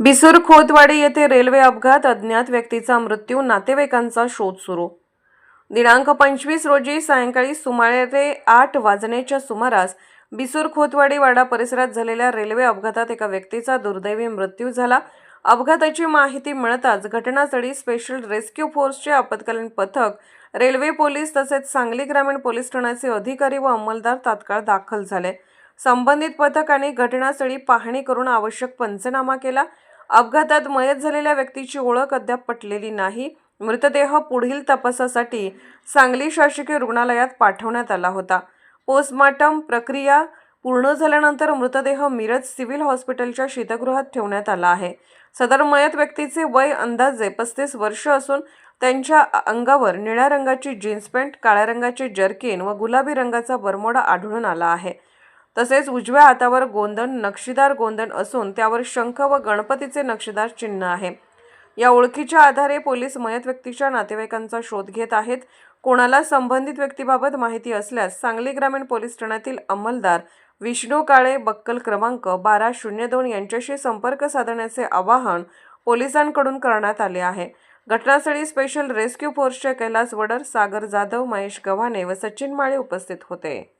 बिसूर खोतवाडी येथे रेल्वे अपघात अज्ञात व्यक्तीचा मृत्यू नातेवाईकांचा शोध सुरू. दिनांक पंचवीस रोजी सायंकाळी सुमारे आठ वाजण्याच्या सुमारास बिसूर खोतवाडी वाडा परिसरात झालेल्या रेल्वे अपघातात एका व्यक्तीचा दुर्दैवी मृत्यू झाला. अपघाताची माहिती मिळताच घटनास्थळी स्पेशल रेस्क्यू फोर्सचे आपत्कालीन पथक रेल्वे पोलीस तसेच सांगली ग्रामीण पोलीस ठाण्याचे अधिकारी व अंमलदार तात्काळ दाखल झाले. संबंधित पथकाने घटनास्थळी पाहणी करून आवश्यक पंचनामा केला. अपघातात मयत झालेल्या व्यक्तीची ओळख अद्याप पटलेली नाही. मृतदेह पुढील तपासासाठी सांगली शासकीय रुग्णालयात पाठवण्यात आला होता. पोस्टमॉर्टम प्रक्रिया पूर्ण झाल्यानंतर मृतदेह मिरज सिव्हिल हॉस्पिटलच्या शीतगृहात ठेवण्यात आला आहे. सदर मयत व्यक्तीचे वय अंदाजे पस्तीस वर्ष असून त्यांच्या अंगावर निळ्या रंगाची जीन्स पॅन्ट काळ्या रंगाचे जर्किन व गुलाबी रंगाचा बरमोडा आढळून आला आहे. तसेच उजव्या हातावर गोंदण नक्षीदार गोंदण असून त्यावर शंख व गणपतीचे नक्षीदार चिन्ह आहे. या ओळखीच्या आधारे पोलीस मयत व्यक्तीच्या नातेवाईकांचा शोध घेत आहेत. कोणाला संबंधित व्यक्तीबाबत माहिती असल्यास सांगली ग्रामीण पोलीस ठाण्यातील अंमलदार विष्णू काळे बक्कल क्रमांक बारा शून्य दोन यांच्याशी संपर्क साधण्याचे आवाहन पोलिसांकडून करण्यात आले आहे. घटनास्थळी स्पेशल रेस्क्यू फोर्सचे कैलास वडर सागर जाधव महेश गव्हाणे व सचिन माळे उपस्थित होते.